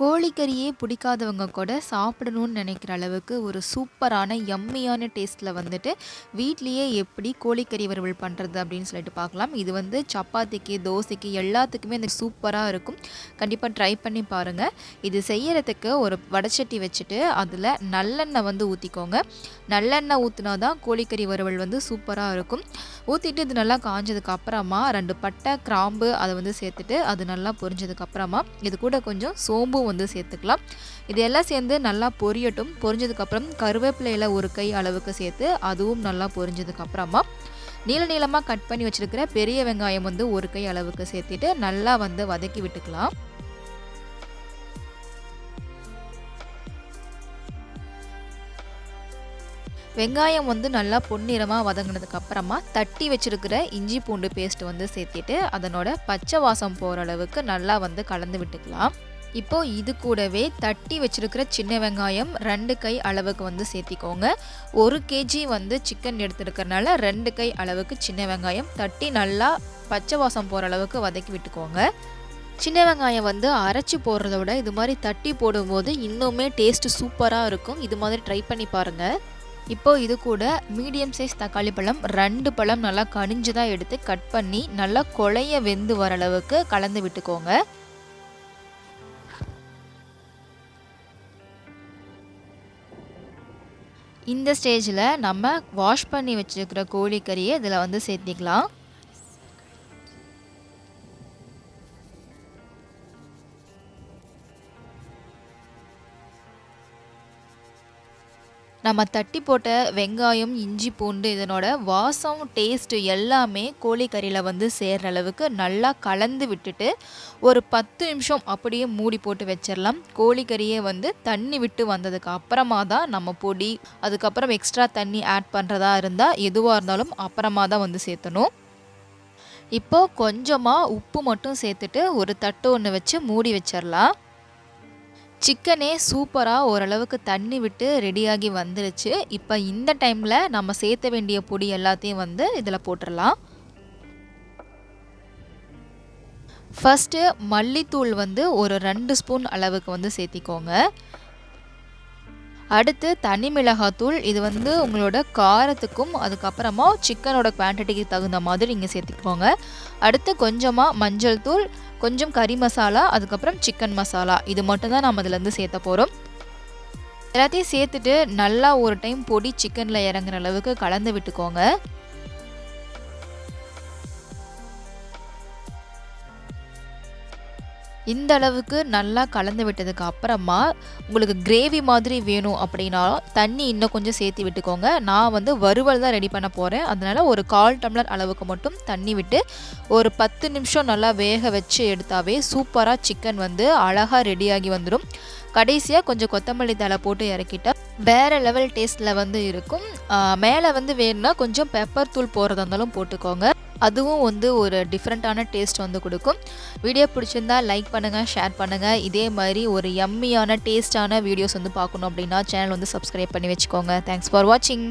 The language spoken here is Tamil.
கோழிக்கறியே பிடிக்காதவங்க கூட சாப்பிடணும்னு நினைக்கிற அளவுக்கு ஒரு சூப்பரான எம்மியான டேஸ்ட்டில் வந்துட்டு வீட்லேயே எப்படி கோழிக்கறி வறுவல் பண்ணுறது அப்படின்னு சொல்லிட்டு பார்க்கலாம். இது வந்து சப்பாத்திக்கு தோசைக்கு எல்லாத்துக்குமே இந்த சூப்பராக இருக்கும். கண்டிப்பாக ட்ரை பண்ணி பாருங்கள் இது செய்யறதுக்கு ஒரு வடச்சட்டி வச்சுட்டு அதில் நல்லெண்ணெய் வந்து ஊற்றிக்கோங்க நல்லெண்ணெய் ஊற்றினா தான் கோழிக்கறி வறுவல் வந்து சூப்பராக இருக்கும். ஊற்றிட்டு இது நல்லா காஞ்சதுக்கு அப்புறமா ரெண்டு பட்டை கிராம்பு அதை வந்து சேர்த்துட்டு அது நல்லா பொரிஞ்சதுக்கு அப்புறமா இது கூட கொஞ்சம் சோம்பு சோம்பும் வந்து சேர்த்துக்கலாம். இது எல்லாம் சேர்ந்து நல்லா பொரியட்டும். பொரிஞ்சதுக்கப்புறம் கருவேப்பிலையில் ஒரு கை அளவுக்கு சேர்த்து அதுவும் நல்லா பொரிஞ்சதுக்கப்புறமா நீள நீளமாக கட் பண்ணி வச்சுருக்கிற பெரிய வெங்காயம் வந்து ஒரு கை அளவுக்கு சேர்த்துட்டு நல்லா வந்து வதக்கி விட்டுக்கலாம். வெங்காயம் வந்து நல்லா பொன்னிறமாக வதங்கினதுக்கு அப்புறமா தட்டி வச்சிருக்கிற இஞ்சி பூண்டு பேஸ்ட் வந்து சேர்த்திட்டு அதனோட பச்சை வாசம் போகிற அளவுக்கு நல்லா வந்து கலந்து விட்டுக்கலாம். இப்போ இது கூடவே தட்டி வச்சிருக்கிற சின்ன வெங்காயம் ரெண்டு கை அளவுக்கு வந்து சேர்த்திக்கோங்க. ஒரு கேஜி வந்து சிக்கன் எடுத்துருக்கறனால ரெண்டு கை அளவுக்கு சின்ன வெங்காயம் தட்டி நல்லா பச்சை வாசம் போகிற அளவுக்கு வதக்கி விட்டுக்கோங்க. சின்ன வெங்காயம் வந்து அரைச்சி போடுறத விட இது மாதிரி தட்டி போடும்போது இன்னுமே டேஸ்ட்டு சூப்பராக இருக்கும். இது மாதிரி ட்ரை பண்ணி பாருங்கள் இப்போ இது கூட மீடியம் சைஸ் தக்காளி பழம் ரெண்டு பழம் நல்லா கனிஞ்சு தான் எடுத்து கட் பண்ணி நல்லா கொலைய வெந்து வர அளவுக்கு கலந்து விட்டுக்கோங்க. இந்த ஸ்டேஜில் நம்ம வாஷ் பண்ணி வச்சுருக்கிற கோழிக்கறியை இதில் வந்து சேர்த்திக்கலாம். நம்ம தட்டி போட்ட வெங்காயம் இஞ்சி பூண்டு இதனோட வாசம் டேஸ்ட்டு எல்லாமே கோழிக்கறியில் வந்து சேர்கிற அளவுக்கு நல்லா கலந்து விட்டுட்டு ஒரு பத்து நிமிஷம் அப்படியே மூடி போட்டு வச்சிடலாம் கோழிக்கறியே வந்து தண்ணி விட்டு வந்ததுக்கு அப்புறமா தான் நம்ம பொடி அதுக்கப்புறம் எக்ஸ்ட்ரா தண்ணி ஆட் பண்ணுறதா இருந்தால் எதுவாக இருந்தாலும் அப்புறமா தான் வந்து சேர்த்தணும். இப்போது கொஞ்சமாக உப்பு மட்டும் சேர்த்துட்டு ஒரு தட்டு ஒன்று வச்சு மூடி வச்சிடலாம் சிக்கனே சூப்பராக ஓரளவுக்கு தண்ணி விட்டு ரெடியாகி வந்துருச்சு. இப்போ இந்த டைமில் நம்ம சேர்த்த வேண்டிய பொடி எல்லாத்தையும் வந்து இதில் போட்டுடலாம் ஃபஸ்ட்டு மல்லித்தூள் வந்து ஒரு ரெண்டு ஸ்பூன் அளவுக்கு வந்து சேர்த்திக்கோங்க. அடுத்து தனி மிளகாத்தூள் இது வந்து உங்களோட காரத்துக்கும் அதுக்கப்புறமா சிக்கனோட குவான்டிட்டிக்கு தகுந்த மாதிரி நீங்கள் சேர்த்துக்கோங்க. அடுத்து கொஞ்சமாக மஞ்சள் தூள் கொஞ்சம் கறி மசாலா அதுக்கப்புறம் சிக்கன் மசாலா. இது மட்டும் தான் நம்ம இதுலேருந்து சேர்த்த போகிறோம் எல்லாத்தையும் சேர்த்துட்டு நல்லா ஒரு டைம் பொடி சிக்கனில் இறங்குற அளவுக்கு கலந்து விட்டுக்கோங்க. இந்த அளவுக்கு நல்லா கலந்து விட்டதுக்கு அப்புறமா உங்களுக்கு கிரேவி மாதிரி வேணும் அப்படின்னா தண்ணி இன்னும் கொஞ்சம் சேர்த்து விட்டுக்கோங்க. நான் வந்து வறுவல் தான் ரெடி பண்ண போகிறேன் அதனால் ஒரு கால் டம்ளர் அளவுக்கு மட்டும் தண்ணி விட்டு ஒரு பத்து நிமிஷம் நல்லா வேக வச்சு எடுத்தாவே சூப்பராக சிக்கன் வந்து அழகாக ரெடியாகி வந்துடும் கடைசியாக கொஞ்சம் கொத்தமல்லி தலை போட்டு இறக்கிட்டா வேறு லெவல் டேஸ்ட்டில் வந்து இருக்கும். மேலே வந்து வேணும்னா கொஞ்சம் பெப்பர் தூள் போகிறதா இருந்தாலும் போட்டுக்கோங்க. அதுவும் வந்து ஒரு டிஃப்ரெண்ட்டான டேஸ்ட் வந்து கொடுக்கும். வீடியோ பிடிச்சிருந்தா லைக் பண்ணுங்கள் ஷேர் பண்ணுங்கள் இதே மாதிரி ஒரு எம்மியான டேஸ்டான வீடியோஸ் வந்து பார்க்கணும் அப்படின்னா சேனல் வந்து சப்ஸ்கிரைப் பண்ணி வச்சுக்கோங்க. தேங்க்ஸ் ஃபார் வாட்சிங்